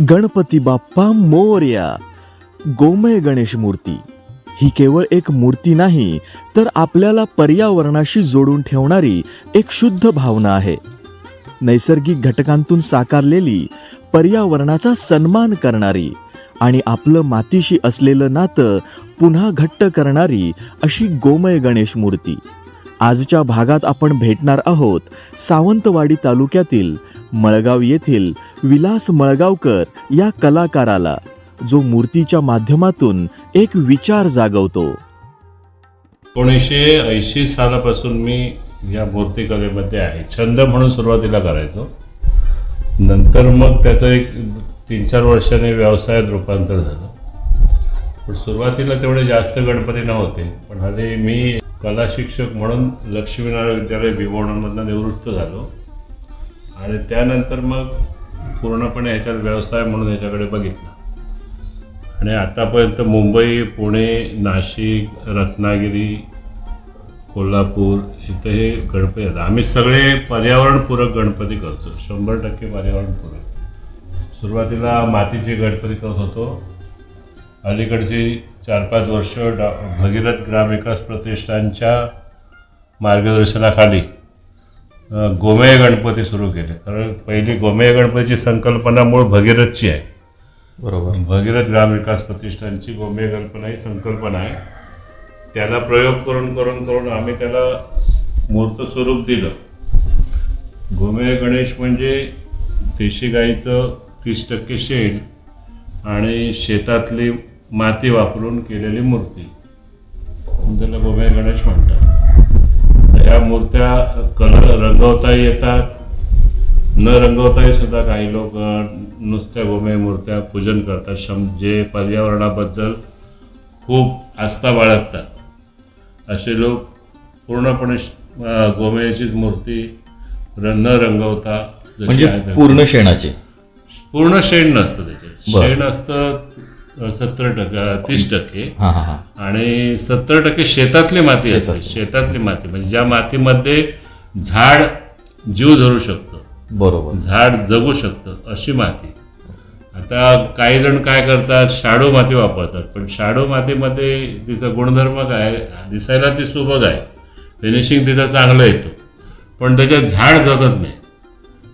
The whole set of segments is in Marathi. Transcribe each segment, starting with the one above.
गणपती बाप्पा मोर्या. गोमय गणेश मूर्ती. ही केवळ एक मूर्ती नाही तर आपल्याला पर्यावरणाशी जोडून ठेवणारी एक शुद्ध भावना आहे. नैसर्गिक घटकांतून साकारलेली पर्यावरणाचा सन्मान करणारी आणि आपलं मातीशी असलेलं नातं पुन्हा घट्ट करणारी अशी गोमय गणेश मूर्ती. आजच्या भागात आपण भेटणार आहोत सावंतवाडी तालुक्यातील मळगाव येथील विलास मळगावकर या कलाकाराला जो मूर्तीच्या माध्यमातून एक विचार जागवतो. एकोणीसशे ऐंशी सालापासून मी या मूर्तिकलेमध्ये आहे. छंद म्हणून सुरुवातीला करायचो. नंतर मग त्याचं एक तीन चार वर्षाने व्यवसायात रूपांतर झालं. पण सुरुवातीला तेवढे जास्त गणपती नव्हते. पण हल्ली मी कला शिक्षक म्हणून लक्ष्मीनारायण विद्यालय भिववणमधनं निवृत्त झालो. आणि त्यानंतर मग पूर्णपणे ह्याच्यात व्यवसाय म्हणून ह्याच्याकडे बघितला. आणि आतापर्यंत मुंबई पुणे नाशिक रत्नागिरी कोल्हापूर इथं हे गणपती आहेत. आम्ही सगळे पर्यावरणपूरक गणपती करतो. शंभर टक्के पर्यावरणपूरक. सुरुवातीला मातीचे गणपती करत होतो. अलीकडची चार पाच वर्ष डॉ भगीरथ ग्रामविकास प्रतिष्ठानच्या मार्गदर्शनाखाली गोमेय गणपती सुरू केले. कारण पहिली गोमेय गणपतीची संकल्पना मूळ भगीरथची आहे. बरोबर. भगीरथ ग्राम विकास प्रतिष्ठानची गोमे कल्पना ही संकल्पना आहे. त्याला प्रयोग करून करून करून आम्ही त्याला मूर्त स्वरूप दिलं. गोमे गणेश म्हणजे देशी गाईचं तीस टक्के शेण आणि शेतातली माती वापरून केलेली मूर्ती. त्याला गोमे गणेश म्हणतात. तर या मूर्त्या कलर रंगवताही येतात. न रंगवताही सुद्धा काही लोक नुसत्या गोमय मूर्त्या पूजन करतात. शं जे पर्यावरणाबद्दल खूप आस्था बाळगतात. असे लोक पूर्णपणे गोमयाचीच मूर्ती न रंगवता म्हणजे. पूर्ण शेणाचे. पूर्ण शेण नसतं बरं. शेण असतं सत्तर टक्के तीस टक्के. हा हा हा. आणि सत्तर टक्के शेतातली माती असते. शेतातली. शेतातली माती. म्हणजे ज्या मातीमध्ये झाड जीव धरू शकतं बरोबर. झाड जगू शकतं अशी माती. आता काही जण काय करतात शाडू माती वापरतात. पण शाडू मातीमध्ये तिचा गुणधर्म काय? दिसायला ती सुबक आहे. फिनिशिंग तिचं चांगलं येतं. पण त्याच्यात झाड जगत नाही.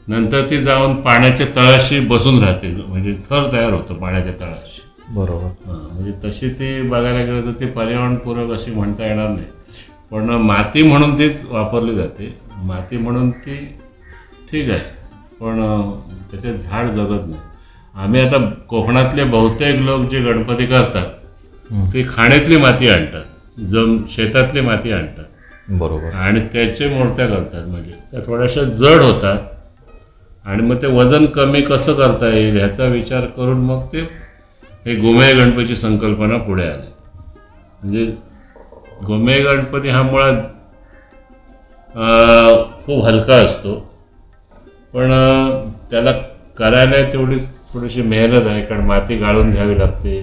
नंतर ती जाऊन पाण्याच्या तळाशी बसून राहते. म्हणजे थर तयार होतो पाण्याच्या तळाशी. बरोबर. हां, म्हणजे तशी ती बघायला गेलं तर ती पर्यावरणपूरक अशी म्हणता येणार नाही. पण माती म्हणून तीच वापरली जाते. माती म्हणून ती ठीक आहे. पण अं, त्याच्यात झाड जगत नाही. आम्ही आता कोकणातले बहुतेक लोक जे गणपती करतात ते खाणीतली माती आणतात. जम शेतातली माती आणतात. बरोबर. आणि त्याचे मूर्त्या करतात म्हणजे. त्या थोड्याशा जड होतात. आणि मग ते वजन कमी कसं करता येईल ह्याचा विचार करून मग ते हे गोमेय गणपतीची संकल्पना पुढे आली. म्हणजे गोमेय गणपती हा मुळात खूप हलका असतो. पण त्याला करायला तेवढीच थोडीशी मेहनत आहे कारण माती गाळून घ्यावी लागते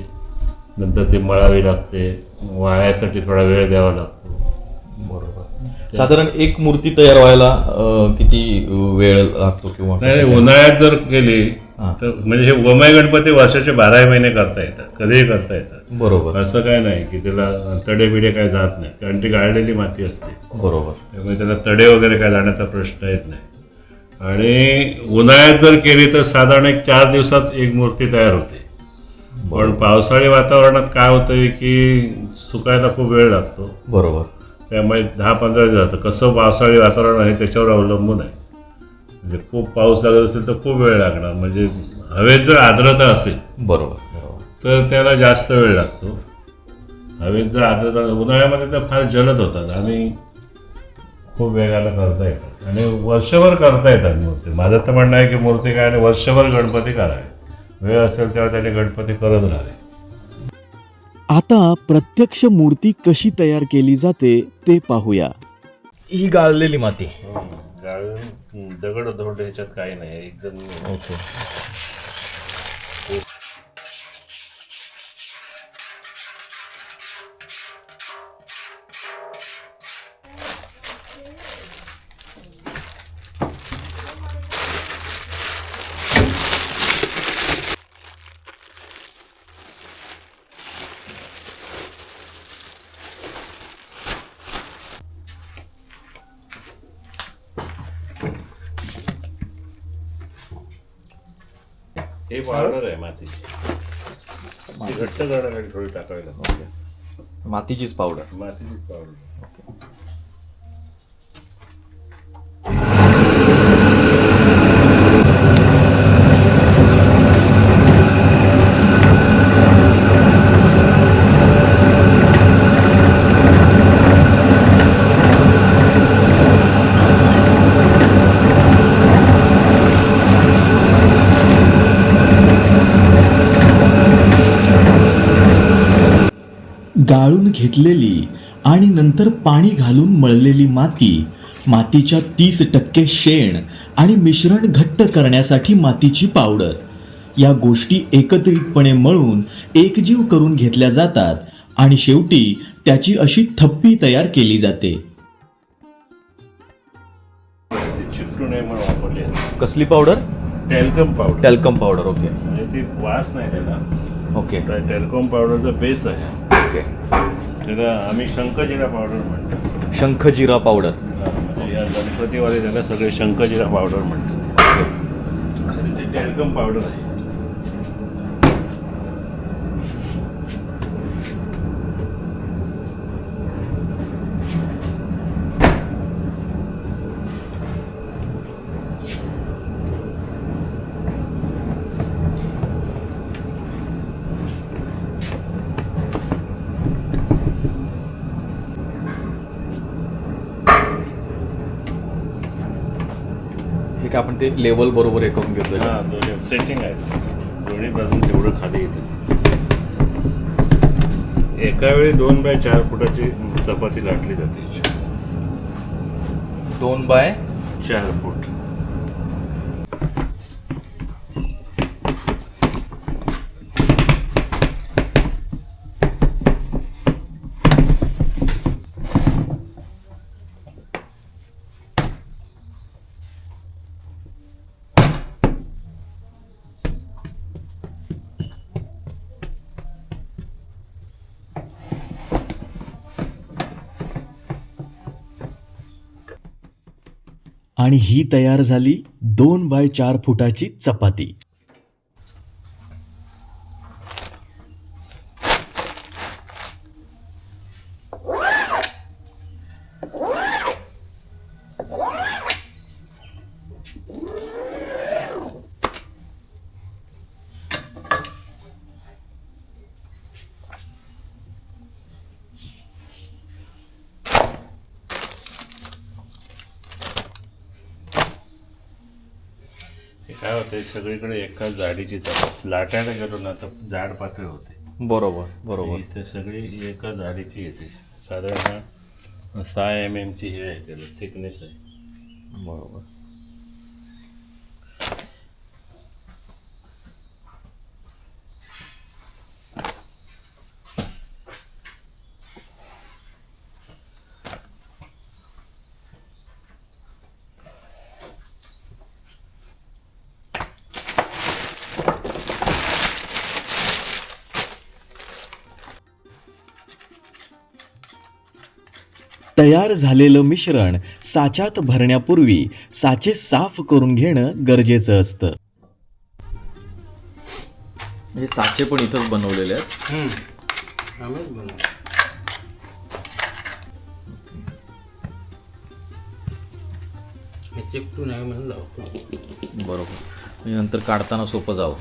नंतर ती मळावी लागते वाळ्यासाठी थोडा वेळ द्यावा लागतो. बरोबर. साधारण एक मूर्ती तयार व्हायला किती वेळ लागतो किंवा नाही उन्हाळ्यात जर केली. तर म्हणजे हे गोमय गणपती वर्षाचे बाराही महिने करता येतात कधीही करता येतात? बरोबर. असं काय नाही की त्याला तडे बिडे काय जात नाही कारण ती गाळलेली माती असते. बरोबर. त्यामुळे त्याला तडे वगैरे काय जाण्याचा प्रश्न येत नाही. आणि उन्हाळ्यात जर केली तर साधारण एक चार दिवसात एक मूर्ती तयार होते. पण पावसाळी वातावरणात काय होतंय की सुकायला खूप वेळ लागतो. बरोबर. त्यामुळे दहा पंधरा दिवस जातं कसं पावसाळी वातावरण आहे त्याच्यावर अवलंबून आहे. म्हणजे खूप पाऊस लागत असेल तर खूप वेळ लागणार. म्हणजे हवेत जर आर्द्रता असेल बरोबर. तर त्याला जास्त वेळ लागतो. हवेत जर आर्द्रता उन्हाळ्यामध्ये तर फार जलद होतात. आणि खूप वेगानं करता येतात. आणि वर्षभर करता येतात मूर्ती. माझं तर म्हणणं आहे की मूर्ती काय आणि वर्षभर गणपती करावे. वेळ असेल तेव्हा त्याने गणपती करत राहावे. आता प्रत्यक्ष मूर्ती कशी तयार केली जाते ते पाहूया. ही गाळलेली माती. गाळून दगड धोंड ह्याच्यात काही नाही. एकदम ओके. पावडर आहे मातीची. ती घट्ट करण्यासाठी थोडी टाकावी लागते. मातीचीच पावडर मातीची पावडर गाळून घेतलेली आणि नंतर पाणी घालून मळलेली माती मातीच्या तीस टक्के शेण आणि मिश्रण घट्ट करण्यासाठी मातीची पावडर. या गोष्टी एकत्रितपणे मळून एकजीव करून घेतल्या जातात आणि शेवटी त्याची अशी थप्पी तयार केली जाते. कसली powder? Talcum powder talcum powder okay म्हणजे ती वास नाही त्याला ओके. टेल्कम पावडरचा बेस आहे. ओके. त्याला आम्ही शंखजिरा पावडर म्हणतो. शंखजिरा पावडर म्हणजे या गणपतीवाले त्याला सगळे शंखजिरा पावडर म्हणतात. खरी ती टेल्कम पावडर आहे. ते लेवल बरोबर हे करून हा दोन्ही सेटिंग आहे. दोन्ही बाजून तेवढं खाली येते. एका वेळी दोन बाय चार फुटाची चपाती लाटली जाते. दोन बाय चार फूट. आणि ही तयार झाली दोन बाय चार फुटाची चपाती हे काय होते सगळीकडे एकाच जाडीची चपाती लाटायला गेलो ना तर जाड पातळ होते. बरोबर बरोबर. इथे सगळी एका जाडीची येते. साधारण सहा एम एमची हे आहे त्याला थिकनेस आहे. बरोबर. तयार झालेलं मिश्रण साच्यात भरण्यापूर्वी साचे साफ करून घेणं गरजेचं असतं. हे साचे पण इथंच बनवलेले आहेत. हे म्हणून लावतो. बरोबर. म्हणजे नंतर काढताना सोपं जावं.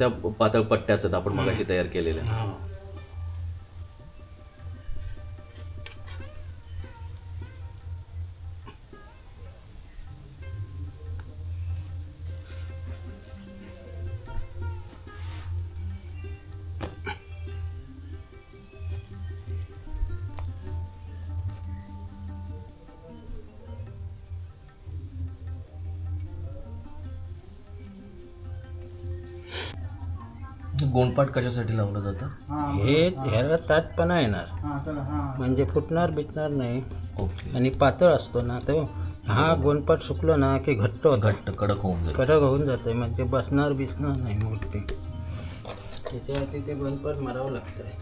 त्या पातळ पट्ट्याच आपण मगाशी तयार केलेल्या. हा. गोंडपाट कशासाठी लावलं जातं? हे ह्याला ताटपणा येणार. म्हणजे फुटणार बिटणार नाही. ओके. आणि पातळ असतो ना तो हा गोनपाट सुकलो ना की घट्ट होता. घट्ट कडक होऊन जाईल. कडक होऊन जाते म्हणजे बसणार बिसणार नाही मूर्ती. त्याच्यावरती ते गोनपाट मारावं लागतंय.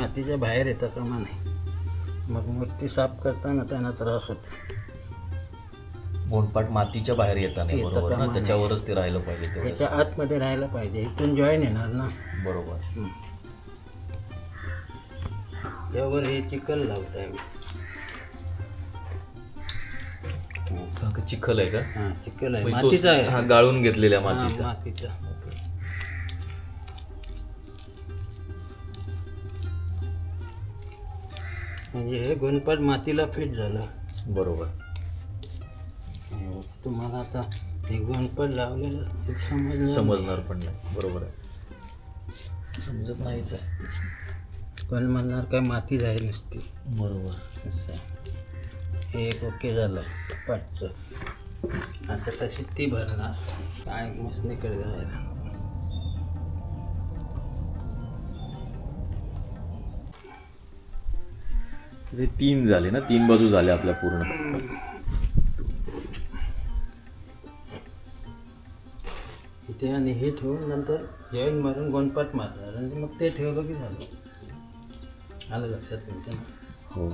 मातीच्या बाहेर येतं कामा नाही मग मूर्ती साफ करताना त्यांना त्रास होतो. गोंडपाट मातीच्या बाहेर येता नाही येतं बरोबर ना. त्याच्यावरच ते राहिलं पाहिजे त्याच्या आतमध्ये राहायला पाहिजे. इथून जॉईन येणार ना? बरोबर. त्यावर हे चिखल लावताय मी हा चिखल आहे का? हा चिखल आहे. म्हणजे मातीचा आहे. हा गाळून घेतलेल्या मातीचा. मातीचा. म्हणजे हे गोनपाट मातीला फिट झालं. बरोबर. तुम्हाला आता हे गोनपाट लावलेलं समजलं समजणार पण नाही. बरोबर आहे. समजत नाहीच आहे. पण म्हणणार काय माती जाईल नुसती. बरोबर. असं. हे एक ओके झालं पाठचं. आता तशी ती भरणार. काय मसनीकडे जायला ते तीन झाले ना तीन बाजू झाल्या आपल्या पूर्ण. इथे आणि हे ठेवून नंतर जॉईन मारून गोनपाट मारणार. आणि मग ते ठेवलं की झालं. आलं लक्षात तुमच्या ना? हो.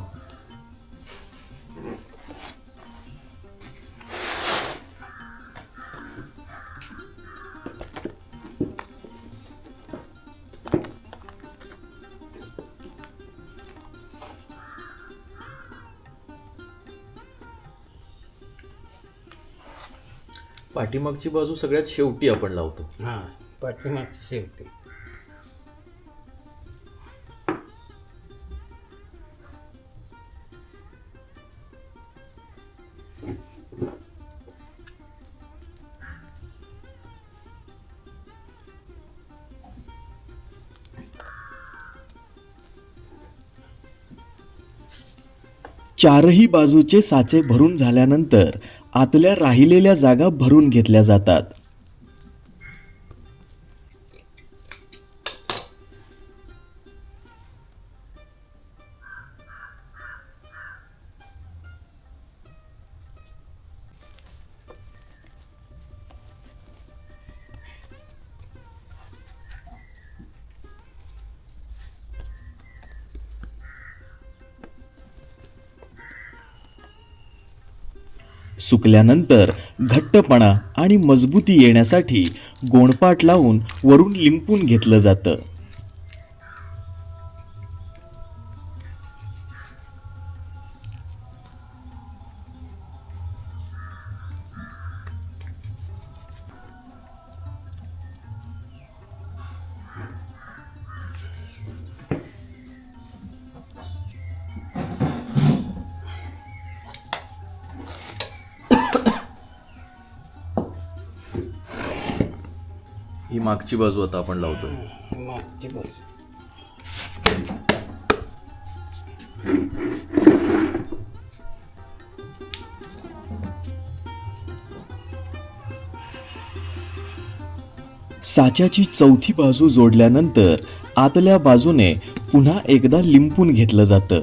पाठीमागची बाजू सगळ्यात शेवटी आपण लावतो. हां पाठीमागची शेवटी. चारही बाजूचे साचे भरून झाल्यानंतर आतल्या राहिलेल्या जागा भरून घेतल्या जातात. सुकल्यानंतर घट्टपणा आणि मजबूती येण्यासाठी गोणपाट लावून वरून लिंपून घेतलं जातं. ही मागची बाजू आता आपण लावतोय. मागची बाजू. साच्याची चौथी बाजू जोडल्यानंतर आतल्या बाजूने पुन्हा एकदा लिंपून घेतलं जातं.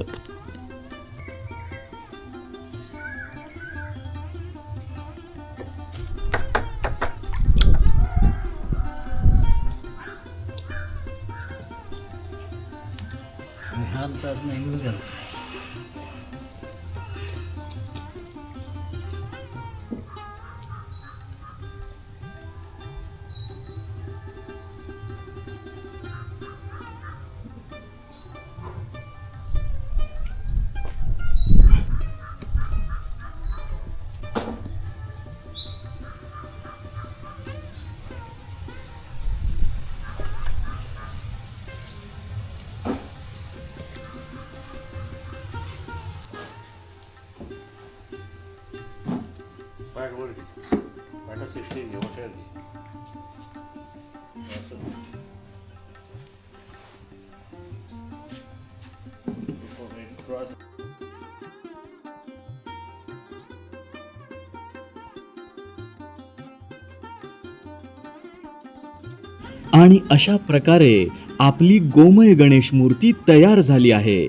आणि अशा प्रकारे आपली गोमय गणेश मूर्ती तयार झाली आहे.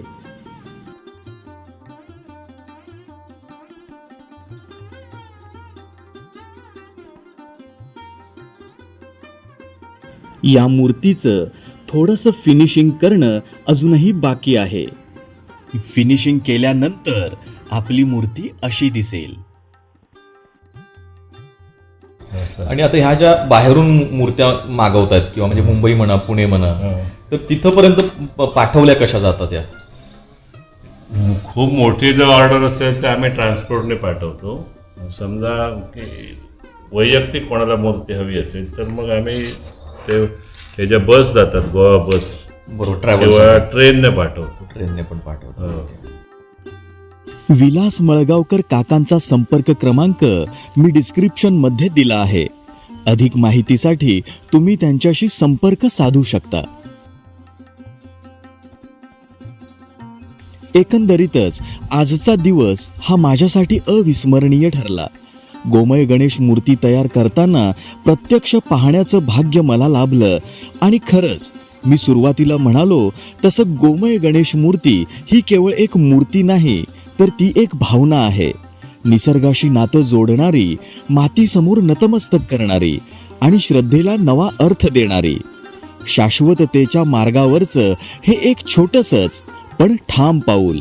या मूर्तीचं थोडंसं फिनिशिंग करणं अजूनही बाकी आहे. फिनिशिंग केल्यानंतर आपली मूर्ती अशी दिसेल. आणि आता ह्या ज्या बाहेरून मूर्त्या मागवतायत किंवा म्हणजे मुंबई म्हणा पुणे म्हणा तर तिथपर्यंत पाठवल्या कशा जातात या? खूप मोठी जर ऑर्डर असेल तर आम्ही ट्रान्सपोर्टने पाठवतो. समजा की वैयक्तिक कोणाला मूर्ती हवी असेल तर मग आम्ही ते हे ज्या बस जातात गोवा बस बरोबर ट्रॅव्हल किंवा ट्रेनने पाठवतो. ट्रेनने पण पाठवतो. विलास मळगावकर काकांचा संपर्क क्रमांक मी डिस्क्रिप्शनमध्ये दिला आहे. अधिक माहितीसाठी तुम्ही त्यांच्याशी संपर्क साधू शकता. एकंदरीतच आजचा दिवस हा माझ्यासाठी अविस्मरणीय ठरला. गोमय गणेश मूर्ती तयार करताना प्रत्यक्ष पाहण्याचं भाग्य मला लाभलं आणि खरंच मी सुरुवातीला म्हणालो तसं गोमय गणेश मूर्ती ही केवळ एक मूर्ती नाही तर ती एक भावना आहे. निसर्गाशी नातं जोडणारी मातीसमोर नतमस्तक करणारी आणि श्रद्धेला नवा अर्थ देणारी. शाश्वततेच्या मार्गावरचं हे एक छोटसच पण ठाम पाऊल.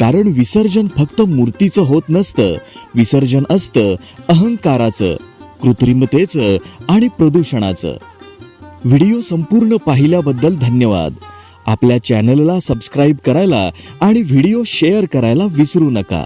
कारण विसर्जन फक्त मूर्तीचं होत नसतं विसर्जन असतं अहंकाराचं कृत्रिमतेचं आणि प्रदूषणाचं. व्हिडिओ संपूर्ण पाहिल्याबद्दल धन्यवाद. आपल्या चॅनलला सबस्क्राईब करायला आणि व्हिडिओ शेअर करायला विसरू नका.